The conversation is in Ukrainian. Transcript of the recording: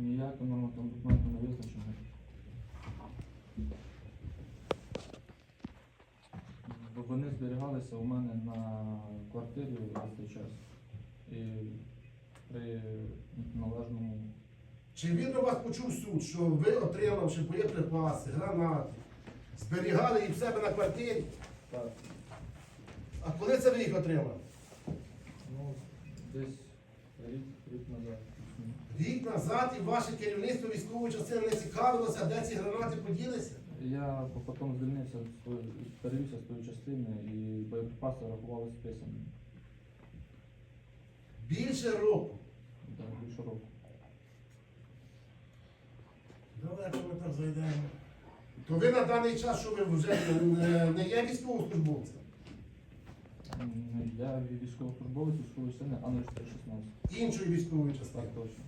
Ніяким нормативним документом не визначено. Бо Вони зберігалися у мене на квартирі весь цей час. І при належному Чи вірно вас почув суд, що ви отримавши боєприпаси, гранати, зберігали їх в себе на квартирі? так, А коли це ви їх отримали? ну, десь рік, назад. і ваше керівництво військової частини не цікавилося, де ці гранати поділися? Я потім звільнився, перевівся з тої частини і боєприпаси рахували списаними. Більше року. Так, більше року. Давайте ми так зайдемо. То ви на даний час, що ви вже не, не є військовослужбовцем? Я військовослужбовець військової частини А 416. Іншої військової частини. Так точно.